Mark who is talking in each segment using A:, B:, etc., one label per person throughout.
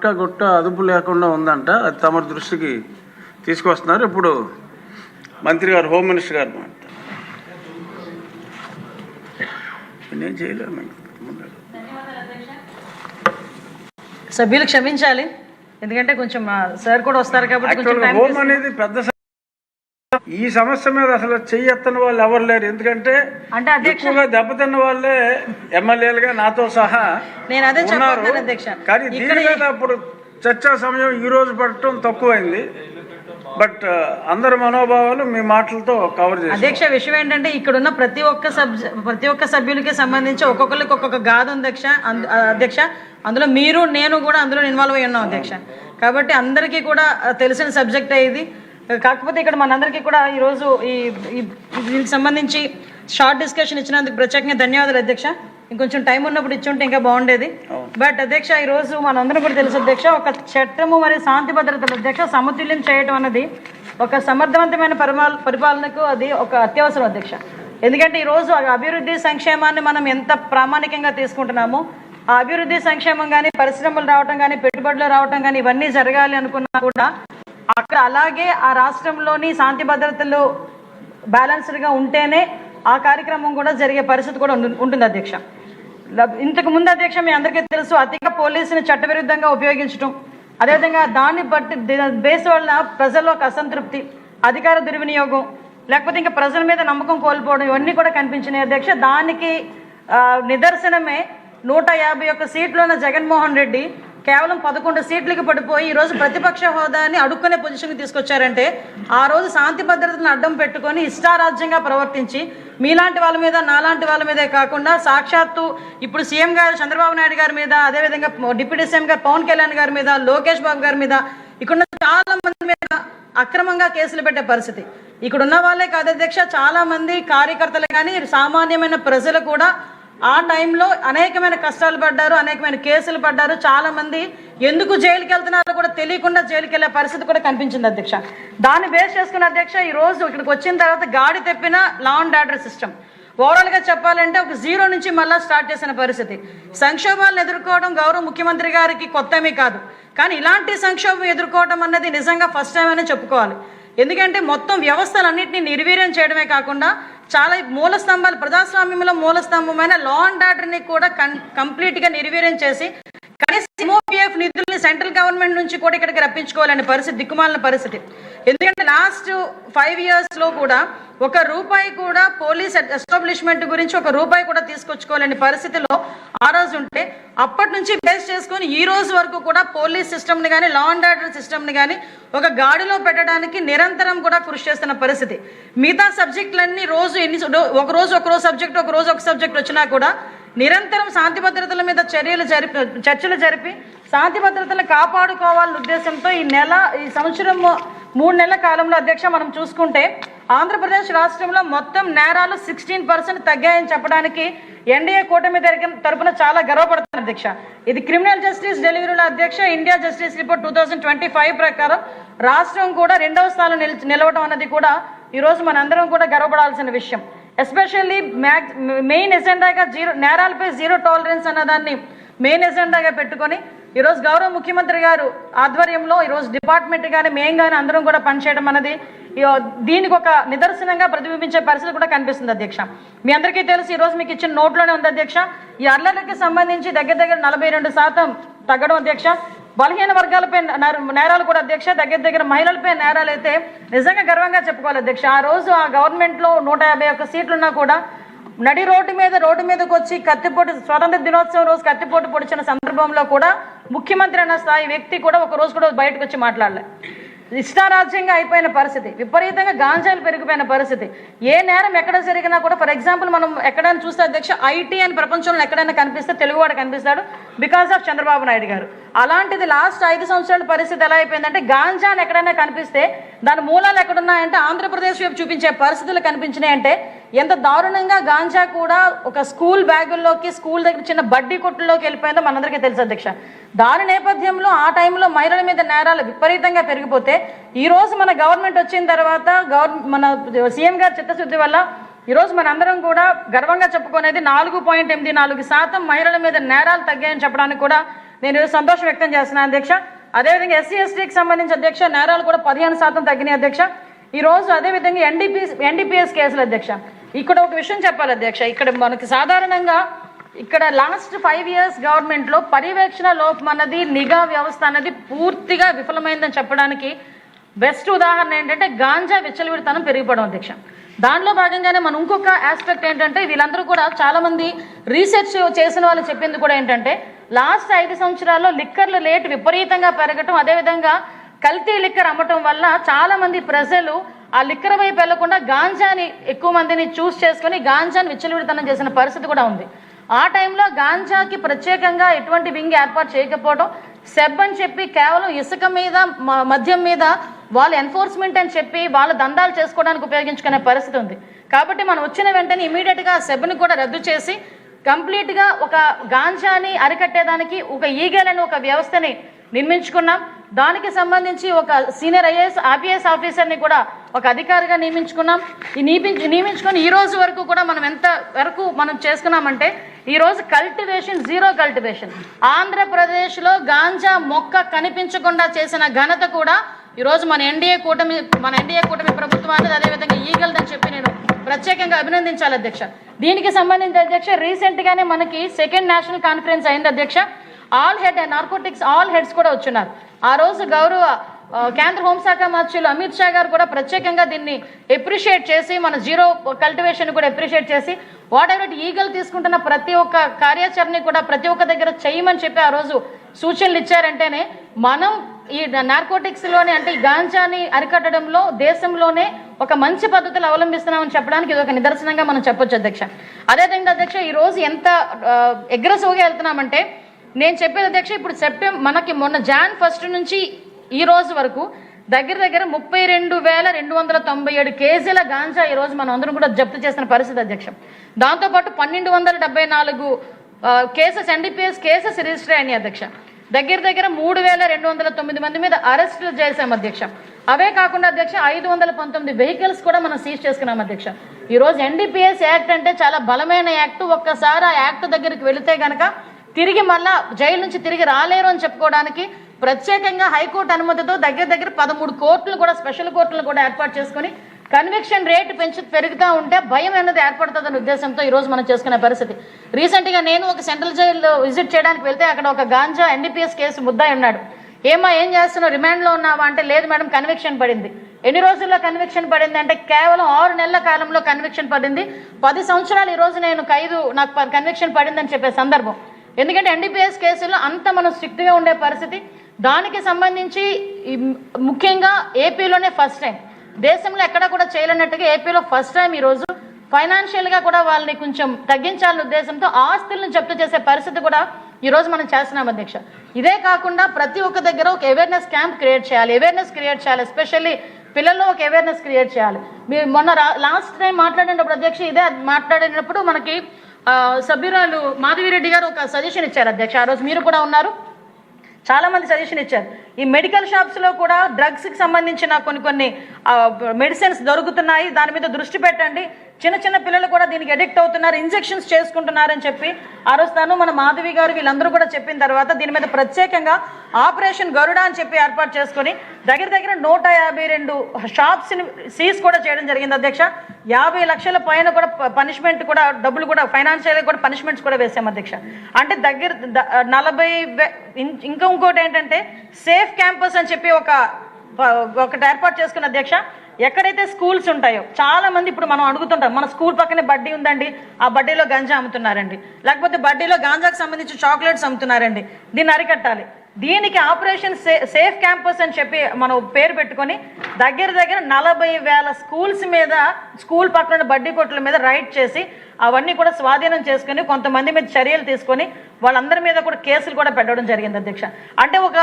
A: మట్కా గుట్ట అదుపు లేకుండా ఉందంట అది తమ దృష్టికి తీసుకొస్తున్నారు ఇప్పుడు మంత్రి గారు హోమ్ మినిస్టర్ గారు. నేను చేయలేను
B: సభ్యులు క్షమించాలి ఎందుకంటే కొంచెం సార్ కూడా వస్తారు కాబట్టి
A: హోమ్. అనేది పెద్ద ఈ సమస్య మీద అసలు చెయ్యెత్తని వాళ్ళు ఎవరు లేరు. ఎందుకంటే
B: అంటే
A: ఎక్కువగా దెబ్బతిన్న వాళ్ళే ఎమ్మెల్యేలుగా నాతో సహా
B: నేను అదే
A: ఉన్నారు. కానీ దీని
B: ఇక్కడ
A: మీద అప్పుడు చర్చా సమయం ఈ రోజు పడటం తక్కువైంది. బట్ అందరి మనోభావాలు మీ మాటలతో కవర్ చేసి
B: అధ్యక్ష విషయం ఏంటంటే ఇక్కడ ఉన్న ప్రతి ఒక్క సబ్ ప్రతి ఒక్క సభ్యులకి సంబంధించి ఒక్కొక్కరికి ఒక్కొక్క గాథ ఉంది అధ్యక్ష. అధ్యక్ష అందులో మీరు నేను కూడా అందులో ఇన్వాల్వ్ అయి ఉన్నాం అధ్యక్ష. కాబట్టి అందరికీ కూడా తెలిసిన సబ్జెక్ట్ ఇది. కాకపోతే ఇక్కడ మనందరికీ కూడా ఈరోజు ఈ ఈ- దీనికి సంబంధించి షార్ట్ డిస్కషన్ ఇచ్చినందుకు ప్రత్యేకంగా ధన్యవాదాలు అధ్యక్ష. ఇంకొంచెం టైం ఉన్నప్పుడు ఇచ్చుంటే ఇంకా బాగుండేది. బట్ అధ్యక్ష ఈరోజు మనందరం కూడా తెలుసు అధ్యక్ష ఒక చట్టము మరియు శాంతి భద్రతల అధ్యక్ష సమతుల్యం చేయటం అన్నది ఒక సమర్థవంతమైన పరిపాల పరిపాలనకు అది ఒక అత్యవసరం అధ్యక్ష. ఎందుకంటే ఈరోజు అభివృద్ధి సంక్షేమాన్ని మనం ఎంత ప్రామాణికంగా తీసుకుంటున్నామో ఆ అభివృద్ధి సంక్షేమం కానీ పరిశ్రమలు రావటం కానీ పెట్టుబడులు రావటం కానీ ఇవన్నీ జరగాలి అనుకున్నా కూడా అక్కడ అలాగే ఆ రాష్ట్రంలోని శాంతి భద్రతలు బ్యాలెన్స్డ్గా ఉంటేనే ఆ కార్యక్రమం కూడా జరిగే పరిస్థితి కూడా ఉంటుంది అధ్యక్ష. ఇంతకు ముందు అధ్యక్ష మీ అందరికీ తెలుసు అధిక పోలీసుని చట్టవిరుద్ధంగా ఉపయోగించడం అదేవిధంగా దాన్ని బట్టి బేస్ వలన ప్రజల్లో ఒక అసంతృప్తి అధికార దుర్వినియోగం లేకపోతే ఇంకా ప్రజల మీద నమ్మకం కోల్పోవడం ఇవన్నీ కూడా కనిపించినాయి అధ్యక్ష. దానికి నిదర్శనమే నూట యాభై ఒక్క సీట్లు ఉన్న జగన్మోహన్ రెడ్డి కేవలం పదకొండు సీట్లకి పడిపోయి ఈ రోజు ప్రతిపక్ష హోదాని అడుక్కునే పొజిషన్కి తీసుకొచ్చారంటే ఆ రోజు శాంతి భద్రతలను అడ్డం పెట్టుకొని ఇష్టారాజ్యంగా ప్రవర్తించి మీలాంటి వాళ్ళ మీద నాలాంటి వాళ్ళ మీదే కాకుండా సాక్షాత్తు ఇప్పుడు సీఎం గారు చంద్రబాబు నాయుడు గారి మీద అదేవిధంగా డిప్యూటీ సీఎం గారు పవన్ కళ్యాణ్ గారి మీద లోకేష్ బాబు గారి మీద ఇక్కడ చాలా మంది మీద అక్రమంగా కేసులు పెట్టే పరిస్థితి. ఇక్కడ ఉన్న వాళ్ళే కాదు అధ్యక్ష చాలా మంది కార్యకర్తలు కానీ సామాన్యమైన ప్రజలు కూడా ఆ టైంలో అనేకమైన కష్టాలు పడ్డారు అనేకమైన కేసులు పడ్డారు. చాలామంది ఎందుకు జైలుకి వెళ్తున్నారో కూడా తెలియకుండా జైలుకి వెళ్ళే పరిస్థితి కూడా కనిపించింది అధ్యక్ష. దాన్ని బేస్ చేసుకున్న అధ్యక్ష ఈ రోజు ఇక్కడికి వచ్చిన తర్వాత గాడి తెప్పిన లా అండ్ ఆర్డర్ సిస్టమ్ ఓవరాల్గా చెప్పాలంటే ఒక జీరో నుంచి మళ్ళీ స్టార్ట్ చేసిన పరిస్థితి. సంక్షోభాలను ఎదుర్కోవడం గౌరవ ముఖ్యమంత్రి గారికి కొత్తమీ కాదు. కానీ ఇలాంటి సంక్షోభం ఎదుర్కోవడం అన్నది నిజంగా ఫస్ట్ టైం అనే చెప్పుకోవాలి. ఎందుకంటే మొత్తం వ్యవస్థలన్నింటినీ నిర్వీర్యం చేయడమే కాకుండా చాలా మూల స్తంభాలు ప్రజాస్వామ్యంలో మూల స్తంభమైన లా అండ్ ఆర్డర్ని కూడా కం కంప్లీట్గా నిర్వీర్యం చేసి సెంట్రల్ గవర్నమెంట్ నుంచి కూడా ఇక్కడికి రప్పించుకోవాలనే పరిస్థితి దిక్కుమాలిన పరిస్థితి. ఎందుకంటే లాస్ట్ ఫైవ్ ఇయర్స్లో కూడా ఒక రూపాయి కూడా పోలీస్ ఎస్టాబ్లిష్మెంట్ గురించి ఒక రూపాయి కూడా తీసుకొచ్చుకోవాలని పరిస్థితిలో ఆ రోజు ఉంటే అప్పటి నుంచి బేస్ చేసుకొని ఈ రోజు వరకు కూడా పోలీస్ సిస్టమ్ని కానీ లా అండ్ ఆర్డర్ సిస్టమ్ని కానీ ఒక గాడిలో పెట్టడానికి నిరంతరం కూడా కృషి చేస్తున్న పరిస్థితి. మిగతా సబ్జెక్టులన్నీ రోజు ఎన్ని ఒక రోజు ఒక రోజు సబ్జెక్ట్ ఒక రోజు ఒక సబ్జెక్ట్ వచ్చినా కూడా నిరంతరం శాంతి భద్రతల మీద చర్యలు జరిపి చర్చలు జరిపి శాంతి భద్రతలు కాపాడుకోవాలనే ఉద్దేశంతో ఈ నెల ఈ సంవత్సరం మూడు నెలల కాలంలో అధ్యక్ష మనం చూసుకుంటే ఆంధ్రప్రదేశ్ రాష్ట్రంలో మొత్తం నేరాలు సిక్స్టీన్ పర్సెంట్ తగ్గాయని చెప్పడానికి ఎన్డీఏ కూటమి తరగ- తరపున చాలా గర్వపడుతున్నారు అధ్యక్ష. ఇది క్రిమినల్ జస్టిస్ డెలివరీల అధ్యక్ష India justice report two thousand twenty five ప్రకారం రాష్ట్రం కూడా రెండవ స్థానం నిల్ నిలవడం అన్నది కూడా ఈరోజు మనందరం కూడా గర్వపడాల్సిన విషయం. ఎస్పెషల్లీ మెయిన్ ఎజెండాగా జీరో నేరాలపై జీరో టాలరెన్స్ అన్నదాన్ని మెయిన్ ఎజెండాగా పెట్టుకొని ఈరోజు గౌరవ ముఖ్యమంత్రి గారు ఆధ్వర్యంలో ఈరోజు డిపార్ట్మెంట్ కానీ మేము కానీ అందరం కూడా పనిచేయడం అనేది దీనికి ఒక నిదర్శనంగా ప్రతిబింబించే పరిస్థితి కూడా కనిపిస్తుంది అధ్యక్ష. మీ అందరికీ తెలుసు ఈరోజు మీకు ఇచ్చిన నోట్లోనే ఉంది అధ్యక్ష. ఈ అర్లర్లకి సంబంధించి దగ్గర దగ్గర నలభై రెండు శాతం తగ్గడం అధ్యక్ష. బలహీన వర్గాలపై నేర- నేరాలు కూడా అధ్యక్ష. దగ్గర దగ్గర మహిళలపై నేరాలు అయితే నిజంగా గర్వంగా చెప్పుకోవాలి అధ్యక్ష. ఆ రోజు ఆ గవర్నమెంట్లో నూట యాభై ఒక్క సీట్లున్నా కూడా నడి రోడ్డు మీద రోడ్డు మీదకి వచ్చి కత్తిపోటు స్వతంత్ర దినోత్సవం రోజు కత్తిపోటు పొడిచిన సందర్భంలో కూడా ముఖ్యమంత్రి అన్న స్థాయి వ్యక్తి కూడా ఒక రోజు కూడా బయటకు వచ్చి మాట్లాడలే. ఇష్టారాజ్యంగా అయిపోయిన పరిస్థితి. విపరీతంగా గాంజాలు పెరిగిపోయిన పరిస్థితి. ఏ నేరం ఎక్కడ జరిగినా కూడా ఫర్ ఎగ్జాంపుల్ మనం ఎక్కడైనా చూస్తే అధ్యక్ష ఐటీ అని ప్రపంచంలో ఎక్కడైనా కనిపిస్తే తెలుగువాడు కనిపిస్తాడు బికాస్ ఆఫ్ చంద్రబాబు నాయుడు గారు. అలాంటిది లాస్ట్ ఐదు సంవత్సరాల పరిస్థితి ఎలా అయిపోయిందంటే గాంజాని ఎక్కడైనా కనిపిస్తే దాని మూలాలు ఎక్కడున్నాయంటే ఆంధ్రప్రదేశ్ వైపు చూపించే పరిస్థితులు కనిపించినాయంటే ఎంత దారుణంగా గాంజా కూడా ఒక స్కూల్ బ్యాగుల్లోకి స్కూల్ దగ్గర చిన్న బడ్డీ కొట్టుల్లోకి వెళ్ళిపోయిందో మనందరికీ తెలుసు అధ్యక్ష. దాని నేపథ్యంలో ఆ టైంలో మహిళల మీద నేరాలు విపరీతంగా పెరిగిపోతే ఈరోజు మన గవర్నమెంట్ వచ్చిన తర్వాత గవర్ మన సీఎం గారి చిత్తశుద్ధి వల్ల ఈరోజు మనందరం కూడా గర్వంగా చెప్పుకునేది నాలుగు పాయింట్ ఎనిమిది నాలుగు శాతం మహిళల మీద నేరాలు తగ్గాయని చెప్పడానికి కూడా నేను సంతోషం వ్యక్తం చేస్తున్నాను అధ్యక్ష. అదేవిధంగా ఎస్సీ ఎస్టీకి సంబంధించి అధ్యక్ష నేరాలు కూడా పదిహేను శాతం తగ్గినాయి అధ్యక్ష. ఈ రోజు అదేవిధంగా ఎన్డీపీ ఎన్డీపీఎస్ కేసులు అధ్యక్ష. ఇక్కడ ఒక విషయం చెప్పాలి అధ్యక్ష. ఇక్కడ మనకి సాధారణంగా ఇక్కడ లాస్ట్ ఫైవ్ ఇయర్స్ గవర్నమెంట్లో పర్యవేక్షణ లోపం అన్నది నిఘా వ్యవస్థ అన్నది పూర్తిగా విఫలమైందని చెప్పడానికి బెస్ట్ ఉదాహరణ ఏంటంటే గాంజా విచ్చలవిడితనం పెరిగిపోవడం అధ్యక్ష. దానిలో భాగంగానే మనం ఇంకొక ఆస్పెక్ట్ ఏంటంటే వీళ్ళందరూ కూడా చాలామంది రీసెర్చ్ చేసిన వాళ్ళు చెప్పింది కూడా ఏంటంటే లాస్ట్ ఐదు సంవత్సరాల్లో లిక్కర్లు లేట్ విపరీతంగా పెరగటం అదేవిధంగా కల్తీ లిక్కర్ అమ్మటం వల్ల చాలామంది ప్రజలు ఆ లిక్కర్ వైపు వెళ్ళకుండా గాంజాని ఎక్కువ మందిని చూస్ చేసుకొని గాంజాని విచ్చలవిడితనం చేసిన పరిస్థితి కూడా ఉంది. ఆ టైంలో గాంజాకి ప్రత్యేకంగా ఎటువంటి వింగ్ ఏర్పాటు చేయకపోవడం సెబ్ అని చెప్పి కేవలం ఇసుక మీద మ- మద్యం మీద వాళ్ళు ఎన్ఫోర్స్మెంట్ అని చెప్పి వాళ్ళ దందాలు చేసుకోవడానికి ఉపయోగించుకునే పరిస్థితి ఉంది. కాబట్టి మనం వచ్చిన వెంటనే ఇమీడియట్గా సెబ్ని కూడా రద్దు చేసి కంప్లీట్గా ఒక గాంజాని అరికట్టేదానికి ఒక ఈగలని ఒక వ్యవస్థని నిర్మించుకున్నాం. దానికి సంబంధించి ఒక సీనియర్ ఐఏఎస్ ఐపీఎస్ ఆఫీసర్ని కూడా ఒక అధికారిగా నియమించుకున్నాం. ఈ నియమించు నియమించుకొని ఈ రోజు వరకు కూడా మనం ఎంత వరకు మనం చేసుకున్నామంటే ఈరోజు కల్టివేషన్ జీరో కల్టివేషన్. ఆంధ్రప్రదేశ్లో గాంజా మొక్క కనిపించకుండా చేసిన ఘనత కూడా ఈరోజు మన ఎన్డీఏ కూటమి మన ఎన్డీఏ కూటమి ప్రభుత్వాన్ని అదేవిధంగా ఈగలదని చెప్పి నేను ప్రత్యేకంగా అభినందించాలి అధ్యక్ష. దీనికి సంబంధించి అధ్యక్ష రీసెంట్గానే మనకి సెకండ్ నేషనల్ కాన్ఫరెన్స్ అయింది అధ్యక్ష. All head narcotics all heads కూడా వచ్చున్నారు. ఆ రోజు గౌరవ కేంద్ర హోంశాఖ మంత్రులు అమిత్ షా గారు కూడా ప్రత్యేకంగా దీన్ని ఎప్రిషియేట్ చేసి మన జీరో కల్టివేషన్ కూడా ఎప్రిషియేట్ చేసి వాట్ ఎవర్ ఈగల్ తీసుకుంటున్న ప్రతి ఒక్క కార్యాచరణ కూడా ప్రతి ఒక్క దగ్గర చేయమని చెప్పి ఆ రోజు సూచనలు ఇచ్చారంటేనే మనం ఈ నార్కోటిక్స్లోనే అంటే ఈ గాంజాని అరికట్టడంలో దేశంలోనే ఒక మంచి పద్ధతులు అవలంబిస్తున్నామని చెప్పడానికి ఇది ఒక నిదర్శనంగా మనం చెప్పొచ్చు అధ్యక్ష. అదేవిధంగా అధ్యక్ష ఈరోజు ఎంత ఎగ్రెసివ్గా వెళ్తున్నామంటే నేను చెప్పేది అధ్యక్ష ఇప్పుడు సెప్టెంబర్ మనకి మొన్న జాన్ ఫస్ట్ నుంచి ఈ రోజు వరకు దగ్గర దగ్గర ముప్పై రెండు వేల రెండు వందల తొంభై ఏడు కేజీల గాంజా ఈ రోజు మనం అందరం కూడా జప్తు చేసిన పరిస్థితి అధ్యక్ష. దాంతోపాటు పన్నెండు వందల డెబ్బై నాలుగు కేసెస్ ఎన్డీపీఎస్ కేసెస్ రిజిస్టర్ అయినాయి అధ్యక్ష. దగ్గర దగ్గర మూడు వేల రెండు వందల తొమ్మిది మంది మీద అరెస్టులు చేశాం అధ్యక్ష. అవే కాకుండా అధ్యక్ష ఐదు వందల పంతొమ్మిది వెహికల్స్ కూడా మనం సీజ్ చేసుకున్నాం అధ్యక్ష. ఈరోజు ఎన్డీపీఎస్ యాక్ట్ అంటే చాలా బలమైన యాక్ట్ ఒక్కసారి ఆ యాక్ట్ దగ్గరికి వెళితే కనుక తిరిగి మళ్ళా జైలు నుంచి తిరిగి రాలేరు అని చెప్పుకోవడానికి ప్రత్యేకంగా హైకోర్టు అనుమతితో దగ్గర దగ్గర పదమూడు కోర్టులు కూడా స్పెషల్ కోర్టులు కూడా ఏర్పాటు చేసుకొని కన్విక్షన్ రేటు పెంచు పెరుగుతూ ఉంటే భయం అనేది ఏర్పడుతుందనే ఉద్దేశంతో ఈరోజు మనం చేసుకునే పరిస్థితి. రీసెంట్గా నేను ఒక సెంట్రల్ జైల్లో విజిట్ చేయడానికి వెళ్తే అక్కడ ఒక గాంజా ఎన్డీపీఎస్ కేసు ముద్దాయి ఉన్నాడు. ఏమా ఏం చేస్తున్నావు? రిమాండ్లో ఉన్నావా? అంటే లేదు మేడం కన్విక్షన్ పడింది. ఎన్ని రోజుల్లో కన్విక్షన్ పడింది? అంటే కేవలం ఆరు నెలల కాలంలో కన్విక్షన్ పడింది. పది సంవత్సరాలు ఈరోజు నేను ఖైదు నాకు కన్విక్షన్ పడిందని చెప్పే సందర్భం. ఎందుకంటే ఎన్డీపీఎస్ కేసులో అంత మనం స్ట్రిక్ట్గా ఉండే పరిస్థితి. దానికి సంబంధించి ముఖ్యంగా ఏపీలోనే ఫస్ట్ టైం దేశంలో ఎక్కడ కూడా చేయలేనట్టుగా ఏపీలో ఫస్ట్ టైం ఈరోజు ఫైనాన్షియల్గా కూడా వాళ్ళని కొంచెం తగ్గించాలనే ఉద్దేశంతో ఆస్తులను జప్తు చేసే పరిస్థితి కూడా ఈరోజు మనం చేస్తున్నాం అధ్యక్ష. ఇదే కాకుండా ప్రతి ఒక్క దగ్గర ఒక అవేర్నెస్ క్యాంప్ క్రియేట్ చేయాలి. అవేర్నెస్ క్రియేట్ చేయాలి. ఎస్పెషల్లీ పిల్లల్లో ఒక అవేర్నెస్ క్రియేట్ చేయాలి. మీరు మొన్న లాస్ట్ టైం మాట్లాడినప్పుడు అధ్యక్ష ఇదే మాట్లాడినప్పుడు మనకి సభ్యురాలు మాధవిరెడ్డి గారు ఒక సజెషన్ ఇచ్చారు అధ్యక్ష. ఆ రోజు మీరు కూడా ఉన్నారు. చాలామంది సజెషన్ ఇచ్చారు. ఈ మెడికల్ షాప్స్లో కూడా డ్రగ్స్కి సంబంధించిన కొన్ని కొన్ని మెడిసిన్స్ దొరుకుతున్నాయి. దాని మీద దృష్టి పెట్టండి. చిన్న చిన్న పిల్లలు కూడా దీనికి అడిక్ట్ అవుతున్నారు ఇంజెక్షన్స్ చేసుకుంటున్నారని చెప్పి ఆ రోజు తను మన మాధవి గారు వీళ్ళందరూ కూడా చెప్పిన తర్వాత దీని మీద ప్రత్యేకంగా ఆపరేషన్ గరుడ అని చెప్పి ఏర్పాటు చేసుకొని దగ్గర దగ్గర నూట యాభై రెండు షాప్స్ని సీజ్ కూడా చేయడం జరిగింది అధ్యక్ష. యాభై లక్షల పైన కూడా పనిష్మెంట్ కూడా డబ్బులు కూడా ఫైనాన్షియల్గా కూడా పనిష్మెంట్స్ కూడా వేసాం అధ్యక్ష. అంటే దగ్గర నలభై ఇం- ఇంకా ఇంకోటి ఏంటంటే సేఫ్ క్యాంపస్ అని చెప్పి ఒక ఒకటి ఏర్పాటు చేసుకున్న అధ్యక్ష. ఎక్కడైతే స్కూల్స్ ఉంటాయో చాలా మంది ఇప్పుడు మనం అడుగుతుంటాం మన స్కూల్ పక్కనే బడ్డీ ఉందండి ఆ బడ్డీలో గంజా అమ్ముతున్నారండి. లేకపోతే బడ్డీలో గాంజాకు సంబంధించి చాక్లెట్స్ అమ్ముతున్నారండి. దీన్ని అరికట్టాలి. దీనికి ఆపరేషన్ సేఫ్ క్యాంపస్ అని చెప్పి మనం పేరు పెట్టుకొని దగ్గర దగ్గర నలభై వేల స్కూల్స్ మీద స్కూల్ పక్కన ఉన్న బడ్డీ కొట్ల మీద రైడ్ చేసి అవన్నీ కూడా స్వాధీనం చేసుకొని కొంతమంది మీద చర్యలు తీసుకొని వాళ్ళందరి మీద కూడా కేసులు కూడా పెట్టడం జరిగింది అధ్యక్ష. అంటే ఒక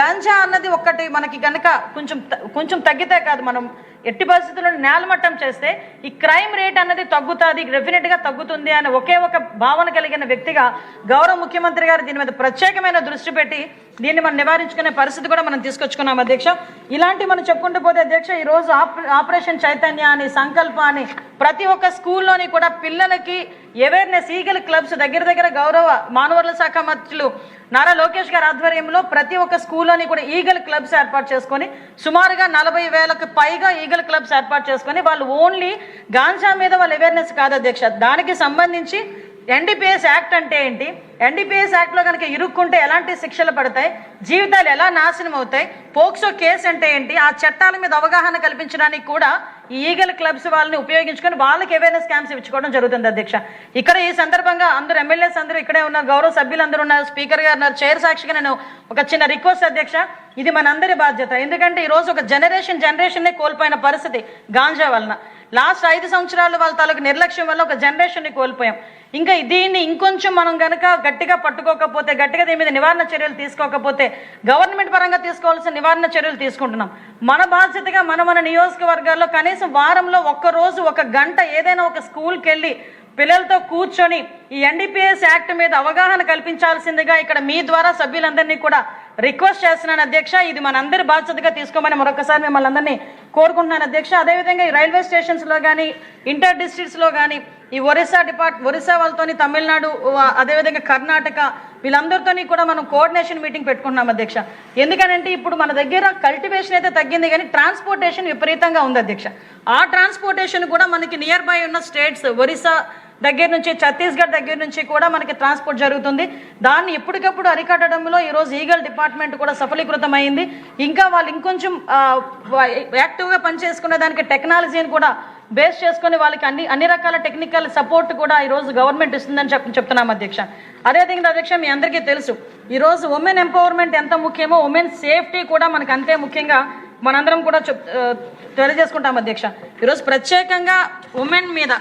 B: గంజా అన్నది ఒక్కటి మనకి కనుక కొంచెం త- కొంచెం తగ్గితే కాదు మనం ఎట్టి పరిస్థితుల్లో నేలమట్టం చేస్తే ఈ క్రైమ్ రేట్ అన్నది తగ్గుతుంది డెఫినెట్గా తగ్గుతుంది అనే ఒకే ఒక భావన కలిగిన వ్యక్తిగా గౌరవ ముఖ్యమంత్రి గారు దీని మీద ప్రత్యేకమైన దృష్టి పెట్టి దీన్ని మనం నివారించుకునే పరిస్థితి కూడా మనం తీసుకొచ్చుకున్నాం అధ్యక్ష. ఇలాంటి మనం చెప్పుకుంటూ పోతే అధ్యక్ష ఈ రోజు ఆపరేషన్ చైతన్య అని సంకల్ప అని ప్రతి ఒక్క స్కూల్లోని కూడా పిల్లలకి అవేర్నెస్ ఈగల్ క్లబ్స్ దగ్గర దగ్గర గౌరవ మానవరుల శాఖ మంత్రులు నారా లోకేష్ గారి ఆధ్వర్యంలో ప్రతి ఒక్క స్కూల్లోని కూడా ఈగల్ క్లబ్స్ ఏర్పాటు చేసుకొని సుమారుగా నలభై వేలకు పైగా ఈగల్ క్లబ్స్ ఏర్పాటు చేసుకొని వాళ్ళు ఓన్లీ గాంజా మీద వాళ్ళ అవేర్నెస్ కాదు అధ్యక్ష. దానికి సంబంధించి ఎన్డీపీఎస్ యాక్ట్ అంటే ఏంటి? ఎన్డీపీఎస్ యాక్ట్లో కనుక ఇరుక్కుంటే ఎలాంటి శిక్షలు పడతాయి? జీవితాలు ఎలా నాశనం అవుతాయి? పోక్సో కేసు అంటే ఏంటి? ఆ చట్టాల మీద అవగాహన కల్పించడానికి కూడా ఈ ఈగల్ క్లబ్స్ వాళ్ళని ఉపయోగించుకొని వాళ్ళకి ఏవైనా స్కామ్స్ ఇచ్చుకోవడం జరుగుతుంది అధ్యక్ష. ఇక్కడ ఈ సందర్భంగా అందరు ఎమ్మెల్యేస్ అందరూ ఇక్కడే ఉన్నారు గౌరవ సభ్యులు అందరూ ఉన్నారు స్పీకర్ గారు ఉన్నారు చైర్ సాక్షిగా నేను ఒక చిన్న రిక్వెస్ట్ అధ్యక్ష ఇది మనందరి బాధ్యత. ఎందుకంటే ఈ రోజు ఒక జనరేషన్ జనరేషన్నే కోల్పోయిన పరిస్థితి గాంజా వలన. లాస్ట్ ఐదు సంవత్సరాలు వాళ్ళ తాలూకు నిర్లక్ష్యం వల్ల ఒక జనరేషన్ని కోల్పోయాం. ఇంకా దీన్ని ఇంకొంచెం మనం కనుక గట్టిగా పట్టుకోకపోతే గట్టిగా దీని మీద నివారణ చర్యలు తీసుకోకపోతే గవర్నమెంట్ పరంగా తీసుకోవాల్సిన నివారణ చర్యలు తీసుకుంటున్నాం. మన బాధ్యతగా మన మన నియోజకవర్గాల్లో కనీసం వారంలో ఒక్క రోజు ఒక గంట ఏదైనా ఒక స్కూల్కి వెళ్ళి పిల్లలతో కూర్చొని ఈ ఎన్డీపీఎస్ యాక్ట్ మీద అవగాహన కల్పించాల్సిందిగా ఇక్కడ మీ ద్వారా సభ్యులందరినీ కూడా రిక్వెస్ట్ చేస్తున్నాను. అధ్యక్ష ఇది మనందరి బాధ్యతగా తీసుకోమని మరొకసారి మిమ్మల్ని అందరినీ కోరుకుంటున్నాను అధ్యక్ష. అదేవిధంగా ఈ రైల్వే స్టేషన్స్లో కానీ ఇంటర్ డిస్ట్రిక్ట్స్లో కానీ ఈ ఒరిస్సా డిపార్ట్ ఒరిస్సా వాళ్ళతోని తమిళనాడు అదేవిధంగా కర్ణాటక వీళ్ళందరితోని కూడా మనం కోఆర్డినేషన్ మీటింగ్ పెట్టుకుంటున్నాం అధ్యక్ష. ఎందుకనంటే ఇప్పుడు మన దగ్గర కల్టివేషన్ అయితే తగ్గింది కానీ ట్రాన్స్పోర్టేషన్ విపరీతంగా ఉంది అధ్యక్ష. ఆ ట్రాన్స్పోర్టేషన్ కూడా మనకి నియర్ బై ఉన్న స్టేట్స్ ఒరిస్సా దగ్గర నుంచి ఛత్తీస్గఢ్ దగ్గర నుంచి కూడా మనకి ట్రాన్స్పోర్ట్ జరుగుతుంది. దాన్ని ఎప్పటికప్పుడు అరికట్టడంలో ఈరోజు ఈగల్ డిపార్ట్మెంట్ కూడా సఫలీకృతమైంది. ఇంకా వాళ్ళు ఇంకొంచెం యాక్టివ్గా పనిచేసుకునే దానికి టెక్నాలజీని కూడా బేస్ చేసుకుని వాళ్ళకి అన్ని అన్ని రకాల టెక్నికల్ సపోర్ట్ కూడా ఈరోజు గవర్నమెంట్ ఇస్తుందని చెప్ చెప్తున్నాం అధ్యక్ష. అదేవిధంగా అధ్యక్ష మీ అందరికీ తెలుసు ఈరోజు ఉమెన్ ఎంపవర్మెంట్ ఎంత ముఖ్యమో ఉమెన్ సేఫ్టీ కూడా మనకు అంతే ముఖ్యంగా మనందరం కూడా చెప్ ఆ, తెలియజేసుకుంటాం అధ్యక్ష. ఈరోజు ప్రత్యేకంగా ఉమెన్ మీద